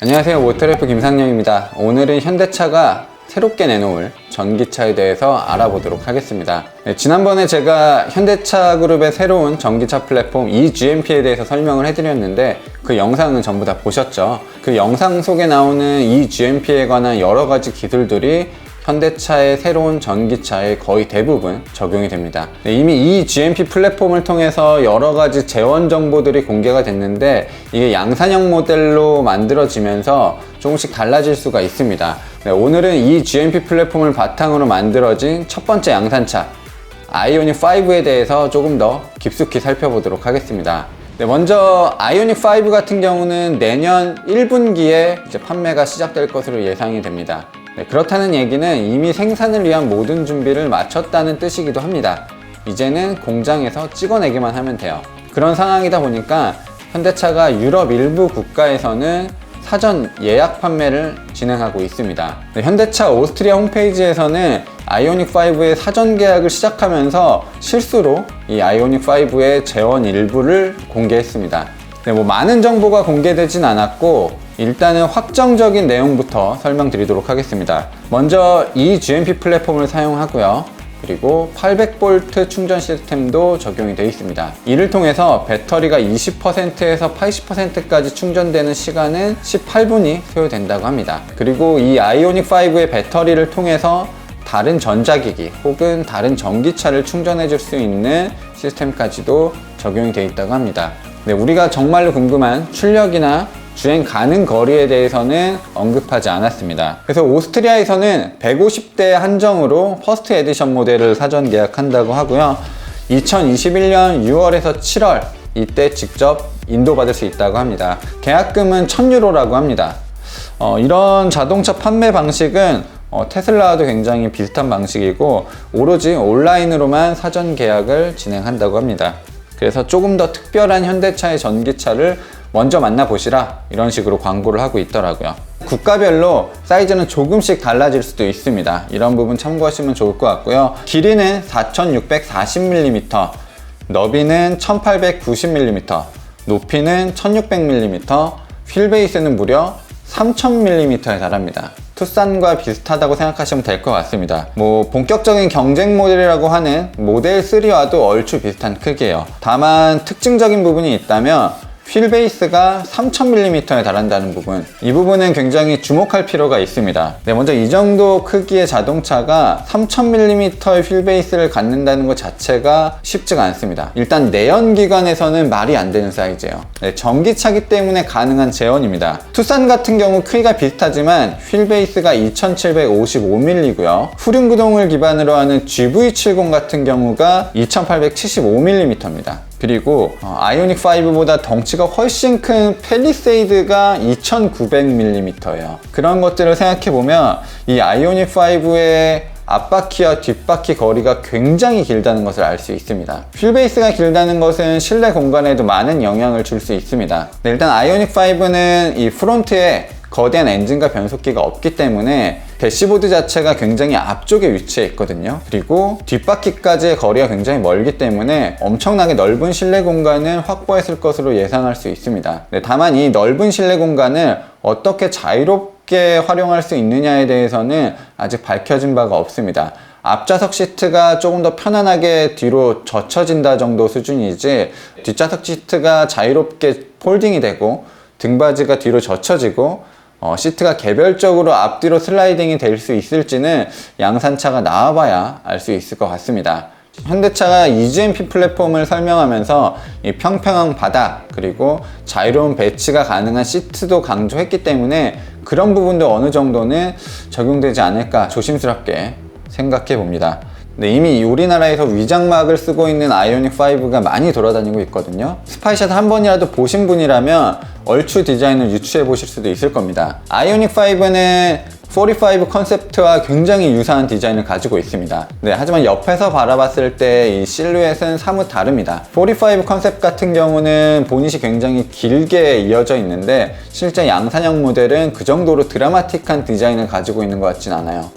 안녕하세요. 모터래프 김상영입니다. 오늘은 현대차가 새롭게 내놓을 전기차에 대해서 알아보도록 하겠습니다. 네, 지난번에 제가 현대차 그룹의 새로운 전기차 플랫폼 eGMP에 대해서 설명을 해드렸는데 그 영상은 전부 다 보셨죠? 그 영상 속에 나오는 eGMP에 관한 여러 가지 기술들이 현대차의 새로운 전기차에 거의 대부분 적용이 됩니다. 네, 이미 이 GMP 플랫폼을 통해서 여러 가지 재원 정보들이 공개가 됐는데 이게 양산형 모델로 만들어지면서 조금씩 달라질 수가 있습니다. 네, 오늘은 이 GMP 플랫폼을 바탕으로 만들어진 첫 번째 양산차 아이오닉 5에 대해서 조금 더 깊숙이 살펴보도록 하겠습니다. 네, 먼저 아이오닉 5 같은 경우는 내년 1분기에 이제 판매가 시작될 것으로 예상이 됩니다. 네, 그렇다는 얘기는 이미 생산을 위한 모든 준비를 마쳤다는 뜻이기도 합니다. 이제는 공장에서 찍어내기만 하면 돼요. 그런 상황이다 보니까 현대차가 유럽 일부 국가에서는 사전 예약 판매를 진행하고 있습니다. 네, 현대차 오스트리아 홈페이지에서는 아이오닉 5의 사전 계약을 시작하면서 실수로 이 아이오닉 5의 재원 일부를 공개했습니다. 네, 뭐 많은 정보가 공개되진 않았고 일단은 확정적인 내용부터 설명드리도록 하겠습니다. 먼저 이 GMP 플랫폼을 사용하고요. 그리고 800V 충전 시스템도 적용이 되어 있습니다. 이를 통해서 배터리가 20%에서 80%까지 충전되는 시간은 18분이 소요된다고 합니다. 그리고 이 아이오닉 5의 배터리를 통해서 다른 전자기기 혹은 다른 전기차를 충전해 줄 수 있는 시스템까지도 적용이 되어 있다고 합니다. 네, 우리가 정말로 궁금한 출력이나 주행 가능 거리에 대해서는 언급하지 않았습니다. 그래서 오스트리아에서는 150대 한정으로 퍼스트 에디션 모델을 사전 계약한다고 하고요. 2021년 6월에서 7월 이때 직접 인도받을 수 있다고 합니다. 계약금은 1000유로라고 합니다. 어, 이런 자동차 판매 방식은 어, 테슬라와도 굉장히 비슷한 방식이고 오로지 온라인으로만 사전 계약을 진행한다고 합니다. 그래서 조금 더 특별한 현대차의 전기차를 먼저 만나보시라 이런 식으로 광고를 하고 있더라고요. 국가별로 사이즈는 조금씩 달라질 수도 있습니다. 이런 부분 참고하시면 좋을 것 같고요. 길이는 4640mm, 너비는 1890mm, 높이는 1600mm, 휠베이스는 무려 3000mm에 달합니다. 투싼과 비슷하다고 생각하시면 될 것 같습니다. 뭐 본격적인 경쟁 모델이라고 하는 모델 3와도 얼추 비슷한 크기예요. 다만 특징적인 부분이 있다면 휠 베이스가 3000mm에 달한다는 부분. 이 부분은 굉장히 주목할 필요가 있습니다. 네, 먼저 이 정도 크기의 자동차가 3000mm의 휠 베이스를 갖는다는 것 자체가 쉽지가 않습니다. 일단 내연기관에서는 말이 안 되는 사이즈예요. 네, 전기차기 때문에 가능한 재원입니다. 투싼 같은 경우 크기가 비슷하지만 휠 베이스가 2755mm고요. 후륜구동을 기반으로 하는 GV70 같은 경우가 2875mm입니다 그리고 어, 아이오닉 5보다 덩치가 훨씬 큰 펠리세이드가 2900mm예요. 그런 것들을 생각해 보면 이 아이오닉 5의 앞바퀴와 뒷바퀴 거리가 굉장히 길다는 것을 알 수 있습니다. 휠베이스가 길다는 것은 실내 공간에도 많은 영향을 줄 수 있습니다. 네, 일단 아이오닉 5는 이 프론트에 거대한 엔진과 변속기가 없기 때문에 대시보드 자체가 굉장히 앞쪽에 위치해 있거든요. 그리고 뒷바퀴까지의 거리가 굉장히 멀기 때문에 엄청나게 넓은 실내 공간을 확보했을 것으로 예상할 수 있습니다. 네, 다만 이 넓은 실내 공간을 어떻게 자유롭게 활용할 수 있느냐에 대해서는 아직 밝혀진 바가 없습니다. 앞좌석 시트가 조금 더 편안하게 뒤로 젖혀진다 정도 수준이지 뒷좌석 시트가 자유롭게 폴딩이 되고 등받이가 뒤로 젖혀지고 어, 시트가 개별적으로 앞뒤로 슬라이딩이 될 수 있을지는 양산차가 나와봐야 알 수 있을 것 같습니다. 현대차가 eGMP 플랫폼을 설명하면서 이 평평한 바닥 그리고 자유로운 배치가 가능한 시트도 강조했기 때문에 그런 부분도 어느 정도는 적용되지 않을까 조심스럽게 생각해 봅니다. 네, 이미 우리나라에서 위장막을 쓰고 있는 아이오닉 5가 많이 돌아다니고 있거든요. 스파이샷 한 번이라도 보신 분이라면 얼추 디자인을 유추해 보실 수도 있을 겁니다. 아이오닉 5는 45 컨셉트와 굉장히 유사한 디자인을 가지고 있습니다. 네, 하지만 옆에서 바라봤을 때 이 실루엣은 사뭇 다릅니다. 45 컨셉 같은 경우는 보닛이 굉장히 길게 이어져 있는데 실제 양산형 모델은 그 정도로 드라마틱한 디자인을 가지고 있는 것 같진 않아요.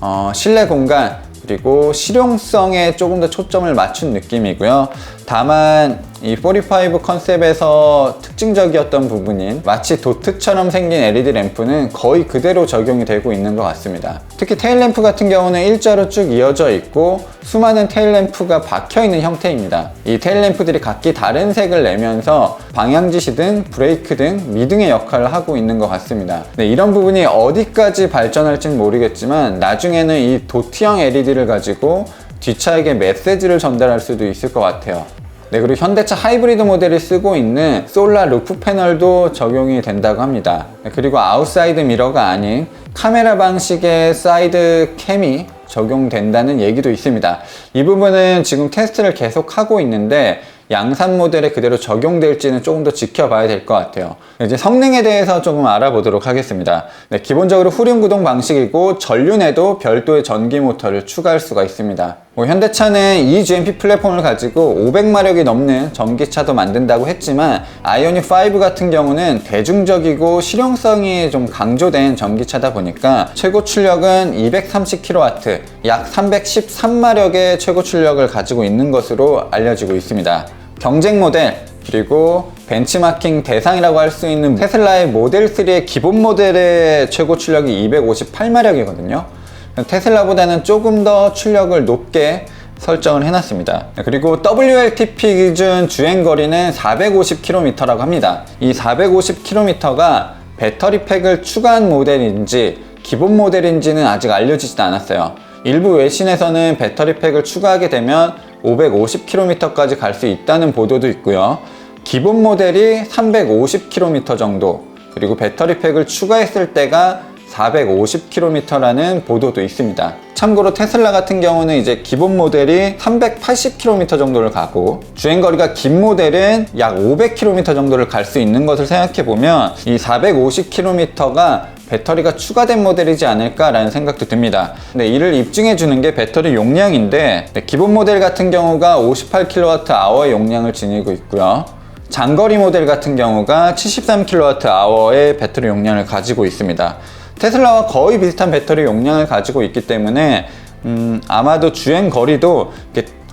어, 실내 공간 그리고 실용성에 조금 더 초점을 맞춘 느낌이고요. 다만 이 45 컨셉에서 특징적이었던 부분인 마치 도트처럼 생긴 LED 램프는 거의 그대로 적용이 되고 있는 것 같습니다. 특히 테일 램프 같은 경우는 일자로 쭉 이어져 있고 수많은 테일 램프가 박혀 있는 형태입니다. 이 테일 램프들이 각기 다른 색을 내면서 방향지시 등 브레이크 등 미등의 역할을 하고 있는 것 같습니다. 네, 이런 부분이 어디까지 발전할지는 모르겠지만 나중에는 이 도트형 LED를 가지고 뒷차에게 메시지를 전달할 수도 있을 것 같아요. 네, 그리고 현대차 하이브리드 모델이 쓰고 있는 솔라 루프 패널도 적용이 된다고 합니다. 네, 그리고 아웃사이드 미러가 아닌 카메라 방식의 사이드 캠이 적용된다는 얘기도 있습니다. 이 부분은 지금 테스트를 계속 하고 있는데 양산 모델에 그대로 적용될지는 조금 더 지켜봐야 될 것 같아요. 이제 성능에 대해서 조금 알아보도록 하겠습니다. 네, 기본적으로 후륜 구동 방식이고 전륜에도 별도의 전기 모터를 추가할 수가 있습니다. 뭐 현대차는 이 GMP 플랫폼을 가지고 500마력이 넘는 전기차도 만든다고 했지만 아이오닉 5 같은 경우는 대중적이고 실용성이 좀 강조된 전기차다 보니까 최고 출력은 230kW, 약 313마력의 최고 출력을 가지고 있는 것으로 알려지고 있습니다. 경쟁 모델 그리고 벤치마킹 대상이라고 할 수 있는 테슬라의 모델 3의 기본 모델의 최고 출력이 258마력이거든요. 테슬라보다는 조금 더 출력을 높게 설정을 해놨습니다. 그리고 WLTP 기준 주행 거리는 450km라고 합니다. 이 450km가 배터리 팩을 추가한 모델인지 기본 모델인지는 아직 알려지진 않았어요. 일부 외신에서는 배터리 팩을 추가하게 되면 550km까지 갈 수 있다는 보도도 있고요. 기본 모델이 350km 정도, 그리고 배터리 팩을 추가했을 때가 450km라는 보도도 있습니다. 참고로 테슬라 같은 경우는 이제 기본 모델이 380km 정도를 가고 주행거리가 긴 모델은 약 500km 정도를 갈 수 있는 것을 생각해 보면 이 450km가 배터리가 추가된 모델이지 않을까라는 생각도 듭니다. 네, 이를 입증해 주는 게 배터리 용량인데 네, 기본 모델 같은 경우가 58kWh의 용량을 지니고 있고요. 장거리 모델 같은 경우가 73kWh의 배터리 용량을 가지고 있습니다. 테슬라와 거의 비슷한 배터리 용량을 가지고 있기 때문에 음, 아마도 주행 거리도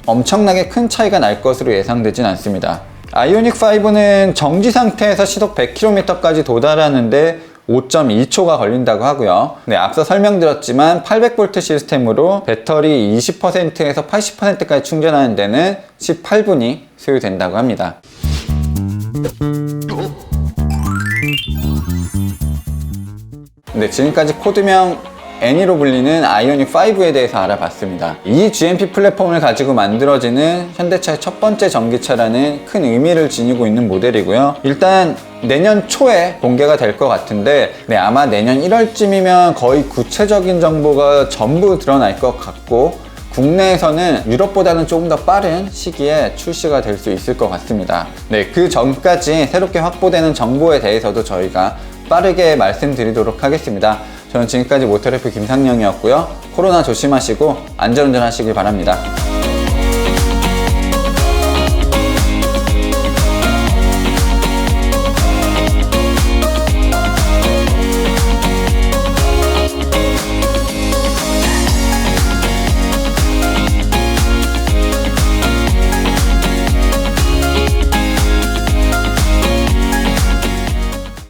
엄청나게 큰 차이가 날 것으로 예상되진 않습니다. 아이오닉 5는 정지 상태에서 시속 100km까지 도달하는데 5.2초가 걸린다고 하고요. 네, 앞서 설명드렸지만 800V 시스템으로 배터리 20%에서 80%까지 충전하는 데는 18분이 소요된다고 합니다. 네, 지금까지 코드명 애니로 불리는 아이오닉 5에 대해서 알아봤습니다. 이 GMP 플랫폼을 가지고 만들어지는 현대차의 첫 번째 전기차라는 큰 의미를 지니고 있는 모델이고요. 일단 내년 초에 공개가 될 것 같은데 네, 아마 내년 1월쯤이면 거의 구체적인 정보가 전부 드러날 것 같고 국내에서는 유럽보다는 조금 더 빠른 시기에 출시가 될 수 있을 것 같습니다. 네, 그 전까지 새롭게 확보되는 정보에 대해서도 저희가 빠르게 말씀드리도록 하겠습니다. 저는 지금까지 모터래프 김상영이었고요. 코로나 조심하시고 안전운전 하시길 바랍니다.